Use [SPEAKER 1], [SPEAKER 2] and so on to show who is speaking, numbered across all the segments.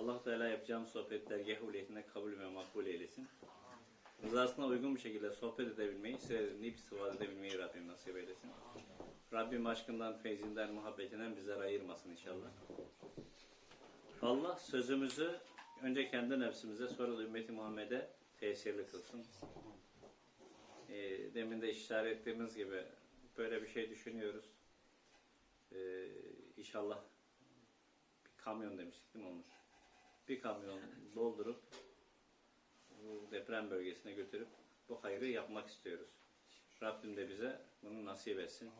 [SPEAKER 1] Allah Teala yapacağım sohbetler gehuliyetine kabul ve makbul eylesin. Rızasına uygun bir şekilde sohbet edebilmeyi, seyredilmeyi, istifade edebilmeyi Rabbim nasip eylesin. Rabbim aşkından, feyzinden, muhabbetinden bizler ayırmasın inşallah. Allah sözümüzü önce kendi nefsimize sonra da ümmeti Muhammed'e tesirli kılsın. Ee, demin de işaret ettiğimiz gibi böyle bir şey düşünüyoruz. Ee, inşallah bir kamyon demiştik değil mi Onur? Bir kamyon doldurup bu deprem bölgesine götürüp bu hayrı yapmak istiyoruz. Rabbim de bize bunu nasip etsin.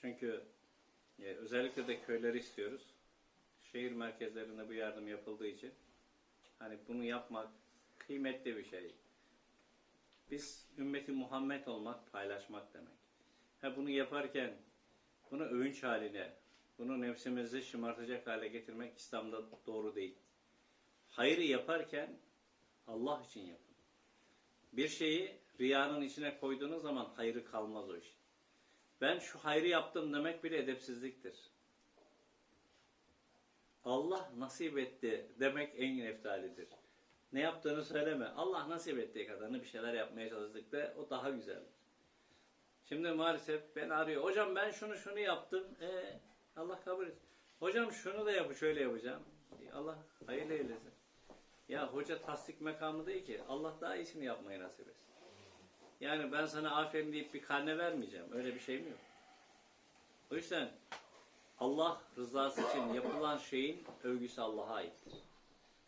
[SPEAKER 1] Çünkü e, özellikle de köyleri istiyoruz. Şehir merkezlerinde bu yardım yapıldığı için hani bunu yapmak kıymetli bir şey. Biz ümmeti Muhammed olmak, paylaşmak demek. Ha bunu yaparken bunu övünç haline, bunu nefsimizi şımartacak hale getirmek İslam'da doğru değil. Hayrı yaparken Allah için yapın. Bir şeyi riyanın içine koyduğunuz zaman hayrı kalmaz o iş. Ben şu hayrı yaptım demek bile edepsizliktir. Allah nasip etti demek en eftalidir. Ne yaptığını söyleme. Allah nasip ettiği kadarını bir şeyler yapmaya çalıştık da o daha güzeldir. Şimdi maalesef ben arıyor. Hocam ben şunu şunu yaptım. E, Allah kabul etsin. Hocam şunu da yapı şöyle yapacağım. E, Allah hayırlı eylesin. Ya hoca tasdik makamı değil ki. Allah daha iyisini yapmayı nasip etsin. Yani ben sana aferin deyip bir karne vermeyeceğim. Öyle bir şey mi yok? O yüzden Allah rızası için yapılan şeyin övgüsü Allah'a aittir.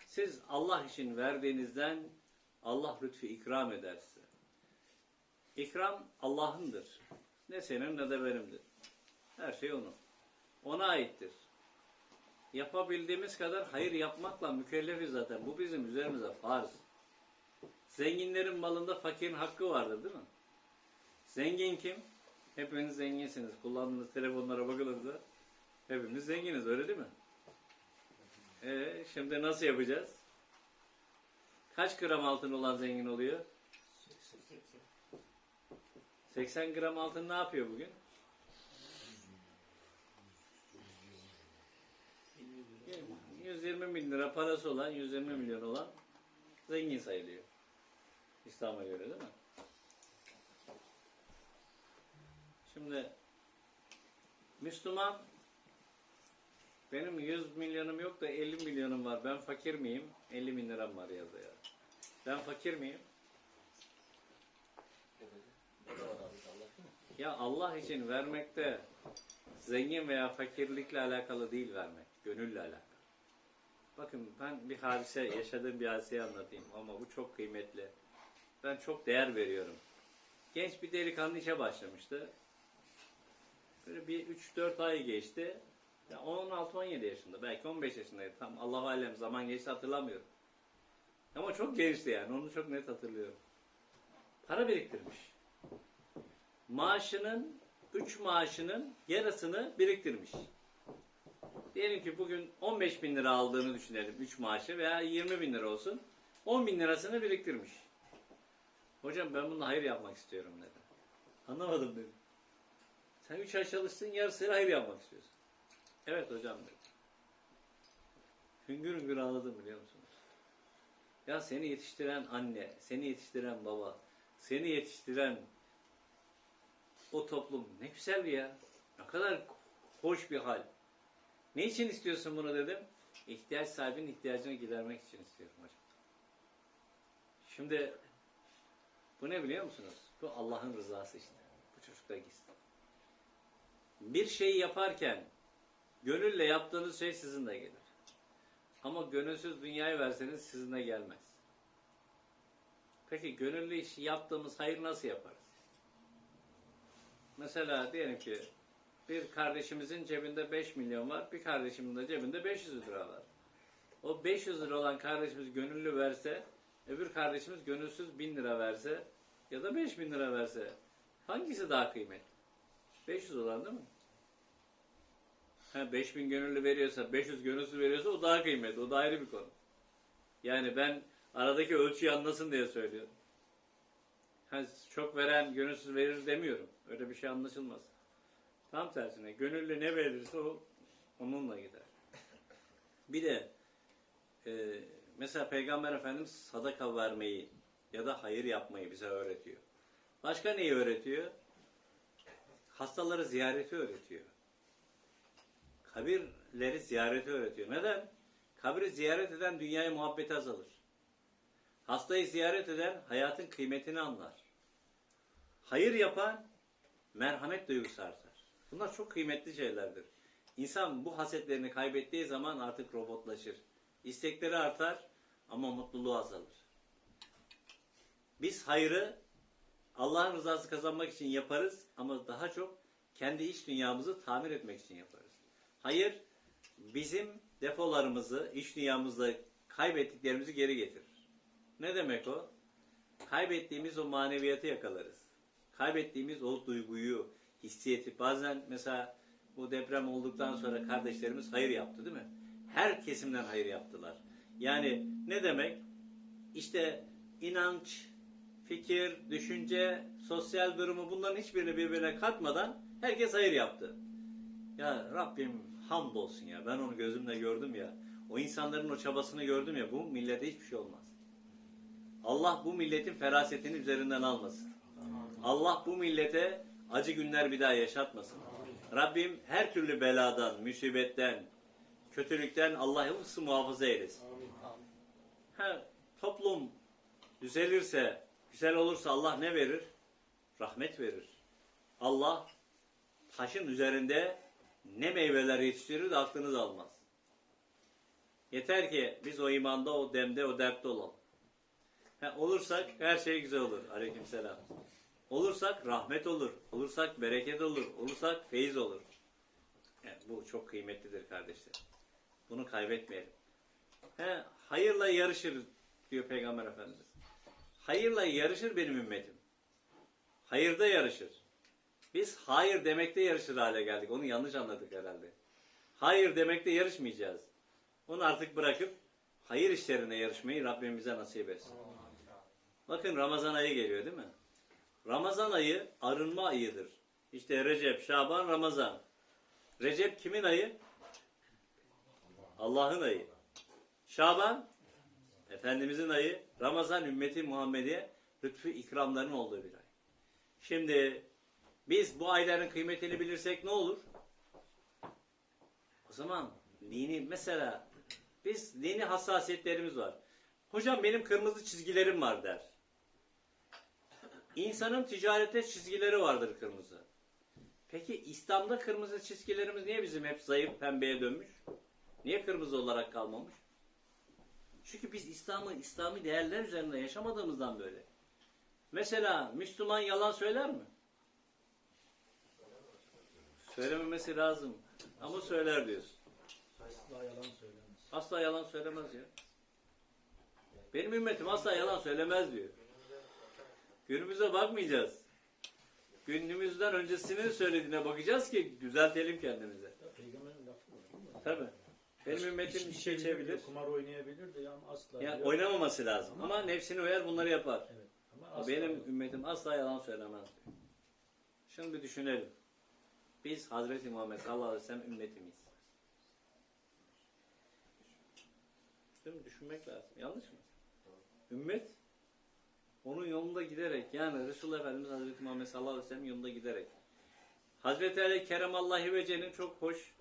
[SPEAKER 1] Siz Allah için verdiğinizden Allah lütfu ikram eder size. İkram Allah'ındır. Ne senin ne de benimdir. Her şey onun. Ona aittir. Yapabildiğimiz kadar hayır yapmakla mükellefiz zaten. Bu bizim üzerimize farz. Zenginlerin malında fakirin hakkı vardır değil mi? Zengin kim? Hepiniz zenginsiniz. Kullandığınız telefonlara bakılırsa hepimiz zenginiz öyle değil mi? Ee, şimdi nasıl yapacağız? Kaç gram altın olan zengin oluyor? 80 gram altın ne yapıyor bugün? 120 bin lira parası olan, 120 milyon olan zengin sayılıyor. İslam'a göre değil mi? Şimdi Müslüman benim 100 milyonum yok da 50 milyonum var. Ben fakir miyim? 50 bin liram var yazıyor. Ben fakir miyim? Ya Allah için vermekte zengin veya fakirlikle alakalı değil vermek. Gönülle alakalı. Bakın ben bir hadise, yaşadığım bir hadiseyi anlatayım ama bu çok kıymetli. Ben çok değer veriyorum. Genç bir delikanlı işe başlamıştı. Böyle bir 3-4 ay geçti. Ya 16-17 yaşında, belki 15 yaşındaydı. Tam Allah alem zaman geçti hatırlamıyorum. Ama çok gençti yani, onu çok net hatırlıyorum. Para biriktirmiş. Maaşının, 3 maaşının yarısını biriktirmiş. Diyelim ki bugün 15 bin lira aldığını düşünelim 3 maaşı veya 20 bin lira olsun. 10 bin lirasını biriktirmiş. Hocam ben bununla hayır yapmak istiyorum dedi. Anlamadım dedim. Sen 3 ay çalıştın yarısıyla hayır yapmak istiyorsun. Evet hocam dedi. Hüngür hüngür ağladım biliyor musunuz? Ya seni yetiştiren anne, seni yetiştiren baba, seni yetiştiren o toplum ne güzel ya. Ne kadar hoş bir hal. Ne için istiyorsun bunu dedim. İhtiyaç sahibinin ihtiyacını gidermek için istiyorum hocam. Şimdi bu ne biliyor musunuz? Bu Allah'ın rızası işte. Bu çocukta gizli. Bir şeyi yaparken gönülle yaptığınız şey sizinle gelir. Ama gönülsüz dünyayı verseniz sizinle gelmez. Peki gönüllü işi yaptığımız hayır nasıl yaparız? Mesela diyelim ki bir kardeşimizin cebinde 5 milyon var, bir kardeşimin de cebinde 500 lira var. O 500 lira olan kardeşimiz gönüllü verse, öbür kardeşimiz gönülsüz 1000 lira verse ya da 5000 lira verse hangisi daha kıymetli? 500 olan değil mi? Ha 5000 gönüllü veriyorsa, 500 gönülsüz veriyorsa o daha kıymetli. O da ayrı bir konu. Yani ben aradaki ölçüyü anlasın diye söylüyorum. Ha, çok veren gönülsüz verir demiyorum. Öyle bir şey anlaşılmaz. Tam tersine gönüllü ne verirse o onunla gider. Bir de e, mesela Peygamber Efendimiz sadaka vermeyi ya da hayır yapmayı bize öğretiyor. Başka neyi öğretiyor? Hastaları ziyareti öğretiyor. Kabirleri ziyareti öğretiyor. Neden? Kabri ziyaret eden dünyaya muhabbeti azalır. Hastayı ziyaret eden hayatın kıymetini anlar. Hayır yapan merhamet duygusu artar. Bunlar çok kıymetli şeylerdir. İnsan bu hasetlerini kaybettiği zaman artık robotlaşır. İstekleri artar ama mutluluğu azalır. Biz hayrı Allah'ın rızası kazanmak için yaparız ama daha çok kendi iç dünyamızı tamir etmek için yaparız. Hayır bizim defolarımızı, iç dünyamızda kaybettiklerimizi geri getirir. Ne demek o? Kaybettiğimiz o maneviyatı yakalarız. Kaybettiğimiz o duyguyu, hissiyeti. Bazen mesela bu deprem olduktan sonra kardeşlerimiz hayır yaptı değil mi? Her kesimden hayır yaptılar. Yani ne demek? İşte inanç, fikir, düşünce, sosyal durumu bunların hiçbirini birbirine katmadan herkes hayır yaptı. Ya Rabbim hamdolsun ya ben onu gözümle gördüm ya. O insanların o çabasını gördüm ya bu millete hiçbir şey olmaz. Allah bu milletin ferasetini üzerinden almasın. Allah bu millete acı günler bir daha yaşatmasın. Rabbim her türlü beladan, musibetten, kötülükten Allah hepsi muhafaza eylesin. Ha, toplum düzelirse, güzel olursa Allah ne verir? Rahmet verir. Allah taşın üzerinde ne meyveler yetiştirir de aklınız almaz. Yeter ki biz o imanda, o demde, o dertte olalım. Ha, olursak her şey güzel olur. Aleykümselam. Olursak rahmet olur. Olursak bereket olur. Olursak feyiz olur. Yani bu çok kıymetlidir kardeşler. Bunu kaybetmeyelim. He, hayırla yarışır diyor Peygamber Efendimiz. Hayırla yarışır benim ümmetim. Hayırda yarışır. Biz hayır demekte yarışır hale geldik. Onu yanlış anladık herhalde. Hayır demekte yarışmayacağız. Onu artık bırakıp hayır işlerine yarışmayı Rabbim bize nasip etsin. Bakın Ramazan ayı geliyor değil mi? Ramazan ayı arınma ayıdır. İşte Recep, Şaban, Ramazan. Recep kimin ayı? Allah'ın ayı. Şaban, Efendimizin ayı. Ramazan ümmeti Muhammed'e lütfu ikramların olduğu bir ay. Şimdi biz bu ayların kıymetini bilirsek ne olur? O zaman dini mesela biz dini hassasiyetlerimiz var. Hocam benim kırmızı çizgilerim var der. İnsanın ticarette çizgileri vardır kırmızı. Peki İslam'da kırmızı çizgilerimiz niye bizim hep zayıf pembeye dönmüş? Niye kırmızı olarak kalmamış? Çünkü biz İslam'ı İslami değerler üzerinde yaşamadığımızdan böyle. Mesela Müslüman yalan söyler mi? Söylememesi lazım. Ama söyler diyorsun.
[SPEAKER 2] Asla yalan söylemez.
[SPEAKER 1] Asla yalan söylemez ya. Benim ümmetim asla yalan söylemez diyor. Günümüze bakmayacağız. Günümüzden öncesinin söylediğine bakacağız ki düzeltelim kendimize.
[SPEAKER 2] Peygamberin lafı var değil mi?
[SPEAKER 1] Tabi. Benim ümmetim içebilir.
[SPEAKER 2] içebilir, kumar oynayabilir de yani asla.
[SPEAKER 1] Yani oynamaması lazım. Ama nefsini uyar bunları yapar.
[SPEAKER 2] Evet. Ama
[SPEAKER 1] Ama
[SPEAKER 2] asla
[SPEAKER 1] benim
[SPEAKER 2] diyor.
[SPEAKER 1] ümmetim asla yalan söylemez. Şimdi bir düşünelim. Biz Hazreti Muhammed sallallahu aleyhi ve sellem ümmetimiz. Değil mi? Düşünmek lazım. Yanlış mı? Ümmet onun yolunda giderek yani Resulullah Efendimiz Hazreti Muhammed sallallahu aleyhi ve sellem yolunda giderek. Hazreti Ali Keremallahi Vece'nin çok hoş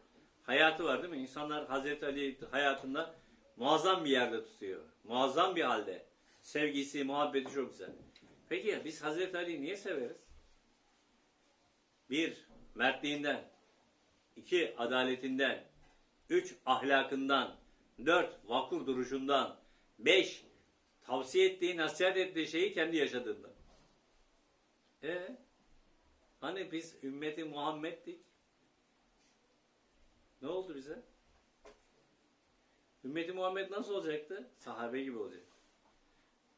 [SPEAKER 1] hayatı var değil mi? İnsanlar Hazreti Ali hayatında muazzam bir yerde tutuyor. Muazzam bir halde. Sevgisi, muhabbeti çok güzel. Peki biz Hazreti Ali'yi niye severiz? Bir, mertliğinden. iki adaletinden. Üç, ahlakından. Dört, vakur duruşundan. Beş, tavsiye ettiği, nasihat ettiği şeyi kendi yaşadığından. E hani biz ümmeti Muhammed'dik? Ne oldu bize? Ümmeti Muhammed nasıl olacaktı? Sahabe gibi olacak.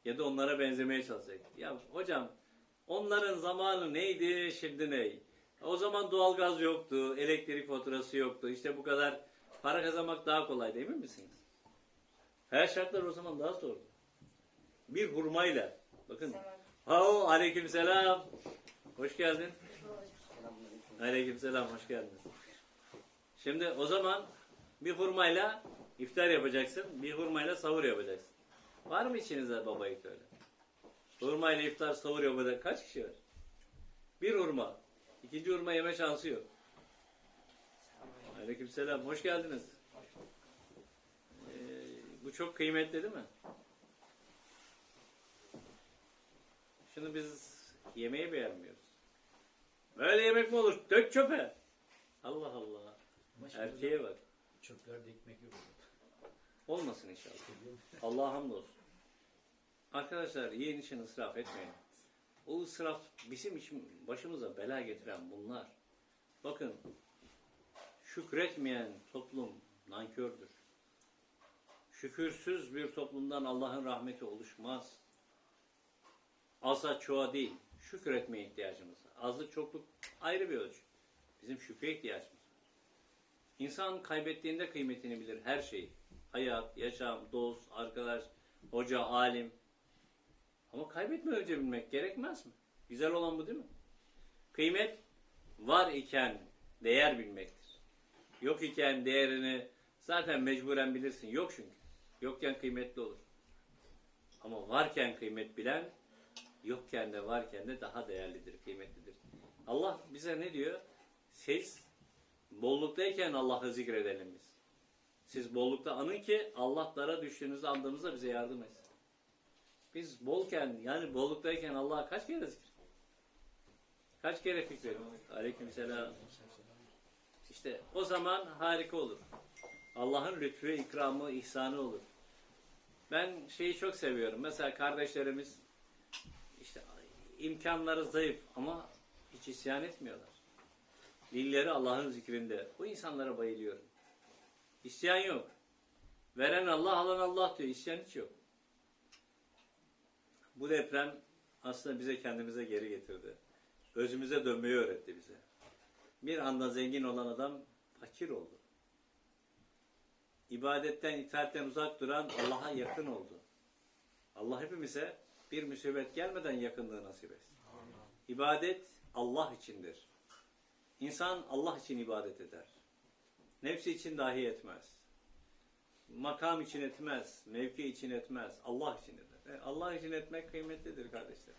[SPEAKER 1] Ya da onlara benzemeye çalışacak. Ya hocam onların zamanı neydi şimdi ney? O zaman doğalgaz yoktu, elektrik faturası yoktu. İşte bu kadar para kazanmak daha kolay değil mi misiniz? Her şartlar o zaman daha zordu. Bir hurmayla. Bakın. Hao aleykümselam. Hoş geldin. Aleykümselam hoş geldiniz. Şimdi o zaman bir hurmayla İftar yapacaksın, bir hurmayla sahur yapacaksın. Var mı içinizde baba öyle? Hurmayla iftar, sahur yapacak kaç kişi var? Bir hurma. İkinci hurma yeme şansı yok. Aleykümselam. Hoş geldiniz. Ee, bu çok kıymetli değil mi? Şunu biz yemeği beğenmiyoruz. Böyle yemek mi olur? Dök çöpe. Allah Allah. Erkeğe bak.
[SPEAKER 2] Çöplerde ekmek yok.
[SPEAKER 1] Olmasın inşallah. Allah'a hamdolsun. Arkadaşlar yiyin için ısraf etmeyin. O ısraf bizim için başımıza bela getiren bunlar. Bakın şükretmeyen toplum nankördür. Şükürsüz bir toplumdan Allah'ın rahmeti oluşmaz. Azla çoğa değil, şükretmeye ihtiyacımız var. Azlık çokluk ayrı bir ölçü. Bizim şükre ihtiyacımız var. İnsan kaybettiğinde kıymetini bilir her şeyi. Hayat, yaşam, dost, arkadaş, hoca, alim. Ama kaybetme önce bilmek gerekmez mi? Güzel olan bu değil mi? Kıymet var iken değer bilmektir. Yok iken değerini zaten mecburen bilirsin. Yok çünkü. Yokken kıymetli olur. Ama varken kıymet bilen yokken de varken de daha değerlidir, kıymetlidir. Allah bize ne diyor? Siz bolluktayken Allah'ı zikredelim biz. Siz bollukta anın ki Allah dara düştüğünüzde andığımızda bize yardım etsin. Biz bolken yani bolluktayken Allah'a kaç kere zikir? Kaç kere fikredin? Aleykümselam. İşte o zaman harika olur. Allah'ın lütfu, ikramı, ihsanı olur. Ben şeyi çok seviyorum. Mesela kardeşlerimiz imkanları zayıf ama hiç isyan etmiyorlar. Dilleri Allah'ın zikrinde. Bu insanlara bayılıyorum. İsyan yok. Veren Allah, alan Allah diyor. İsyan hiç yok. Bu deprem aslında bize kendimize geri getirdi. Özümüze dönmeyi öğretti bize. Bir anda zengin olan adam fakir oldu. İbadetten, itaatten uzak duran Allah'a yakın oldu. Allah hepimize bir musibet gelmeden yakınlığı nasip etsin. İbadet Allah içindir. İnsan Allah için ibadet eder. Nefsi için dahi etmez. Makam için etmez. Mevki için etmez. Allah için eder. E, Allah için etmek kıymetlidir kardeşler.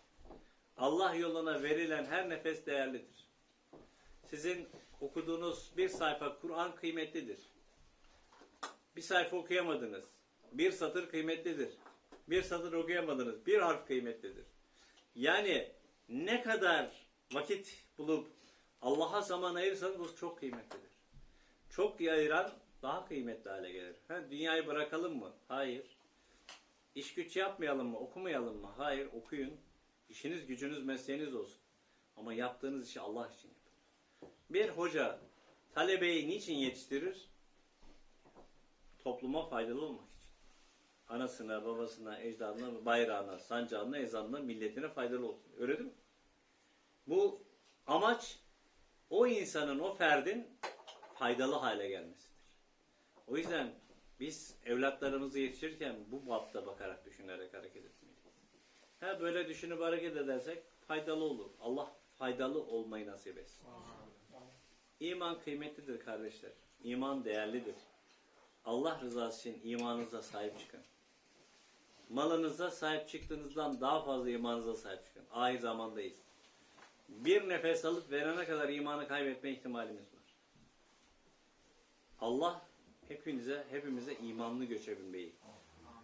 [SPEAKER 1] Allah yoluna verilen her nefes değerlidir. Sizin okuduğunuz bir sayfa Kur'an kıymetlidir. Bir sayfa okuyamadınız. Bir satır kıymetlidir. Bir satır okuyamadınız. Bir harf kıymetlidir. Yani ne kadar vakit bulup Allah'a zaman ayırırsanız bu çok kıymetlidir. Çok ayıran daha kıymetli hale gelir. Ha, dünyayı bırakalım mı? Hayır. İş güç yapmayalım mı? Okumayalım mı? Hayır. Okuyun. İşiniz, gücünüz, mesleğiniz olsun. Ama yaptığınız işi Allah için yapın. Bir hoca talebeyi niçin yetiştirir? Topluma faydalı olmak. Anasına, babasına, ecdadına, bayrağına, sancağına, ezanına, milletine faydalı olsun. Öyle değil mi? Bu amaç o insanın, o ferdin faydalı hale gelmesidir. O yüzden biz evlatlarımızı yetiştirirken bu bapta bakarak, düşünerek hareket etmeliyiz. Ha böyle düşünüp hareket edersek faydalı olur. Allah faydalı olmayı nasip etsin. İman kıymetlidir kardeşler. İman değerlidir. Allah rızası için imanınıza sahip çıkın. Malınıza sahip çıktığınızdan daha fazla imanınıza sahip çıkın. Ahir zamandayız. Bir nefes alıp verene kadar imanı kaybetme ihtimalimiz var. Allah hepinize, hepimize imanlı göçebilmeyi,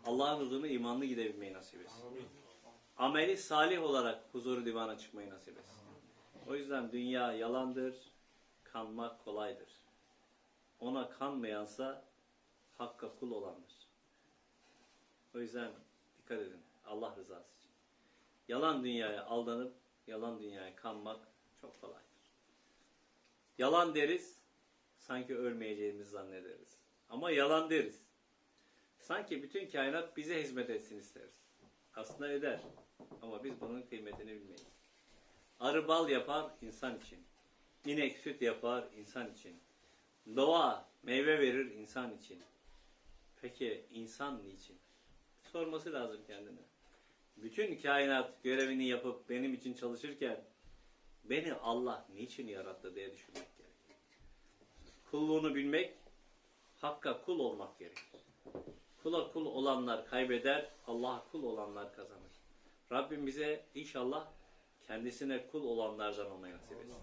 [SPEAKER 1] Allah'ın huzuruna imanlı gidebilmeyi nasip etsin. Ameli salih olarak huzuru divana çıkmayı nasip etsin. O yüzden dünya yalandır, kanmak kolaydır. Ona kanmayansa hakka kul olandır. O yüzden dikkat edin Allah rızası için. Yalan dünyaya aldanıp yalan dünyaya kanmak çok kolaydır. Yalan deriz, sanki ölmeyeceğimizi zannederiz. Ama yalan deriz. Sanki bütün kainat bize hizmet etsin isteriz. Aslında eder. Ama biz bunun kıymetini bilmeyiz. Arı bal yapar insan için. İnek süt yapar insan için. Doğa meyve verir insan için. Peki insan niçin? Sorması lazım kendine. Bütün kainat görevini yapıp benim için çalışırken beni Allah niçin yarattı diye düşünmek gerekiyor. Kulluğunu bilmek, Hakka kul olmak gerekir. Kula kul olanlar kaybeder, Allah'a kul olanlar kazanır. Rabbim bize inşallah kendisine kul olanlardan olmayı nasip etsin.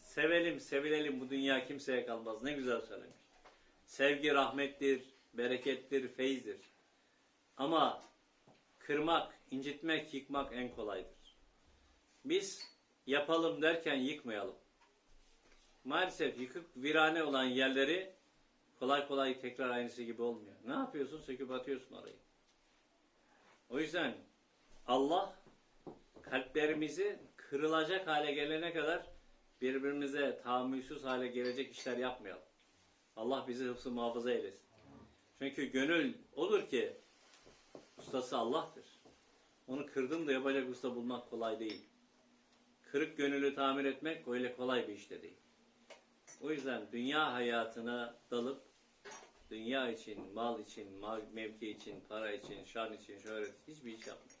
[SPEAKER 1] Sevelim, sevilelim bu dünya kimseye kalmaz. Ne güzel söylemiş. Sevgi rahmettir, berekettir, feyizdir. Ama kırmak, incitmek, yıkmak en kolaydır. Biz yapalım derken yıkmayalım. Maalesef yıkık virane olan yerleri kolay kolay tekrar aynısı gibi olmuyor. Ne yapıyorsun? Söküp atıyorsun orayı. O yüzden Allah kalplerimizi kırılacak hale gelene kadar birbirimize tahammülsüz hale gelecek işler yapmayalım. Allah bizi hıfzı muhafaza eylesin. Çünkü gönül olur ki ustası Allah'tır. Onu kırdım da yapacak usta bulmak kolay değil. Kırık gönüllü tamir etmek öyle kolay bir iş de değil. O yüzden dünya hayatına dalıp dünya için, mal için, mal, mevki için, para için, şan için, şöhret hiçbir iş yapmayın.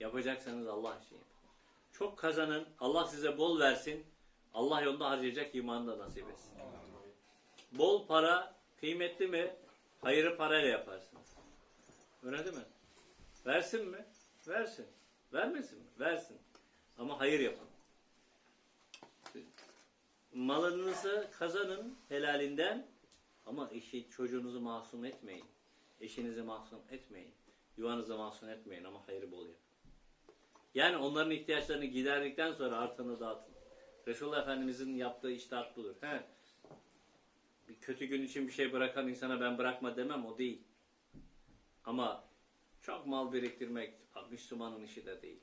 [SPEAKER 1] Yapacaksanız Allah için yapın. Çok kazanın, Allah size bol versin. Allah yolunda harcayacak imanı da nasip etsin. Bol para kıymetli mi? Hayırı parayla yaparsınız. Öyle değil mi? Versin mi? Versin. Vermesin mi? Versin. Ama hayır yapın. Malınızı kazanın helalinden ama eşi çocuğunuzu mahzun etmeyin. Eşinizi mahzun etmeyin. Yuvanızı mahzun etmeyin ama hayırı bol yapın. Yani onların ihtiyaçlarını giderdikten sonra artanı dağıtın. Resulullah Efendimizin yaptığı iştahat budur. He. Bir kötü gün için bir şey bırakan insana ben bırakma demem o değil. Ama çok mal biriktirmek Müslümanın işi de değil.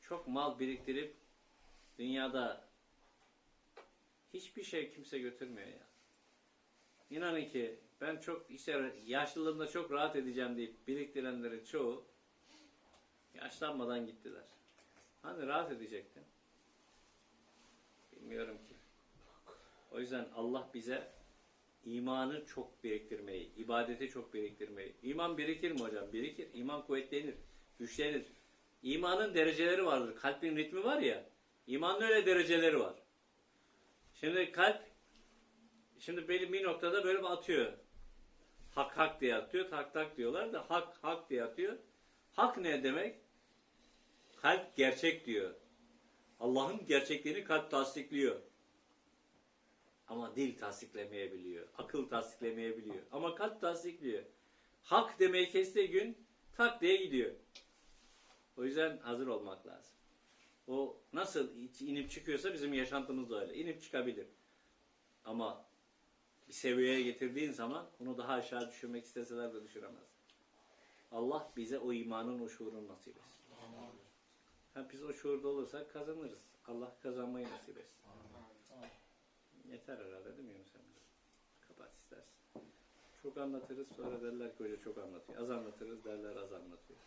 [SPEAKER 1] Çok mal biriktirip dünyada hiçbir şey kimse götürmüyor ya. İnanın ki ben çok işte yaşlılığımda çok rahat edeceğim deyip biriktirenlerin çoğu yaşlanmadan gittiler. Hani rahat edecektin? Bilmiyorum ki. O yüzden Allah bize imanı çok biriktirmeyi, ibadeti çok biriktirmeyi. İman birikir mi hocam? Birikir. İman kuvvetlenir, güçlenir. İmanın dereceleri vardır. Kalbin ritmi var ya, imanın öyle dereceleri var. Şimdi kalp, şimdi benim bir noktada böyle bir atıyor. Hak hak diye atıyor, tak tak diyorlar da hak hak diye atıyor. Hak ne demek? Kalp gerçek diyor. Allah'ın gerçekliğini kalp tasdikliyor. Ama dil tasdiklemeyebiliyor. Akıl tasdiklemeyebiliyor. Ama kalp tasdikliyor. Hak demeyi kestiği gün tak diye gidiyor. O yüzden hazır olmak lazım. O nasıl inip çıkıyorsa bizim yaşantımız da öyle. İnip çıkabilir. Ama bir seviyeye getirdiğin zaman onu daha aşağı düşürmek isteseler de düşüremez. Allah bize o imanın o şuurunu nasip etsin. Ha, biz o şuurda olursak kazanırız. Allah kazanmayı nasip etsin. Yeter herhalde değil mi Yunus Emre? Kapat istersen. Çok anlatırız sonra derler ki hoca çok anlatıyor. Az anlatırız derler az anlatıyor.